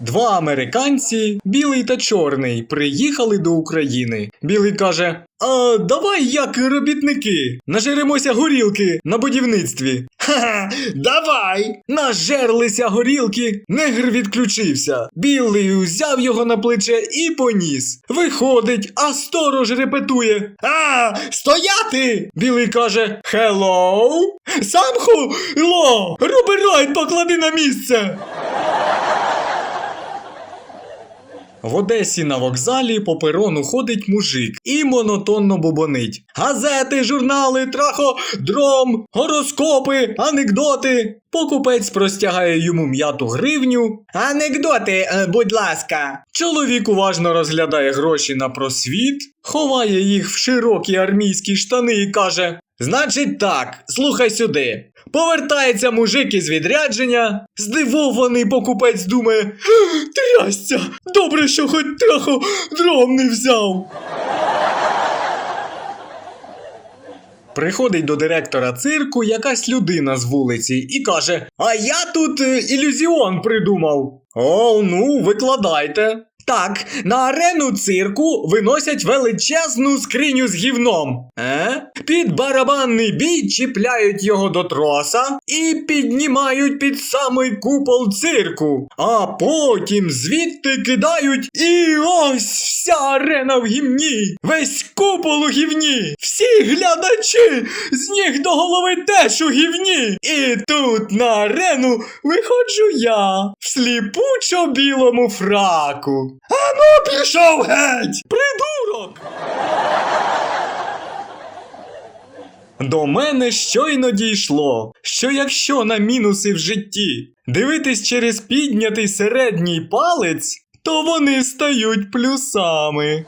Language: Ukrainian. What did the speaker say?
Два американці, білий та чорний, приїхали до України. Білий каже: А давай як робітники, нажеремося горілки на будівництві. Ха-ха, давай! Нажерлися горілки, негр відключився. Білий узяв його на плече і поніс. Виходить, а сторож репетує. А, стояти! Білий каже: Хеллоу! Самху! Ло! Роберайт поклади на місце! В Одесі на вокзалі по перону ходить мужик і монотонно бубонить. Газети, журнали, траходром, гороскопи, анекдоти. Покупець простягає йому м'яту гривню. Анекдоти, е, будь ласка. Чоловік уважно розглядає гроші на просвіт, ховає їх в широкі армійські штани і каже: Значить так, слухай сюди. Повертається мужик із відрядження. Здивований покупець думає: Трясця! Добре, що хоч трохи дром не взяв. Приходить до директора цирку якась людина з вулиці і каже: А я тут е, ілюзіон придумав. О, ну, викладайте. Так, на арену цирку виносять величезну скриню з гівном. Е? Під барабанний бій чіпляють його до троса і піднімають під самий купол цирку. А потім звідти кидають і ось вся арена в гімні. Весь купол у гівні. Всі глядачі з ніг до голови теж у гівні. І тут на арену виходжу я в сліпучо білому фраку. Ану, пішов геть! Придурок! До мене щойно дійшло, що якщо на мінуси в житті дивитись через піднятий середній палець, то вони стають плюсами.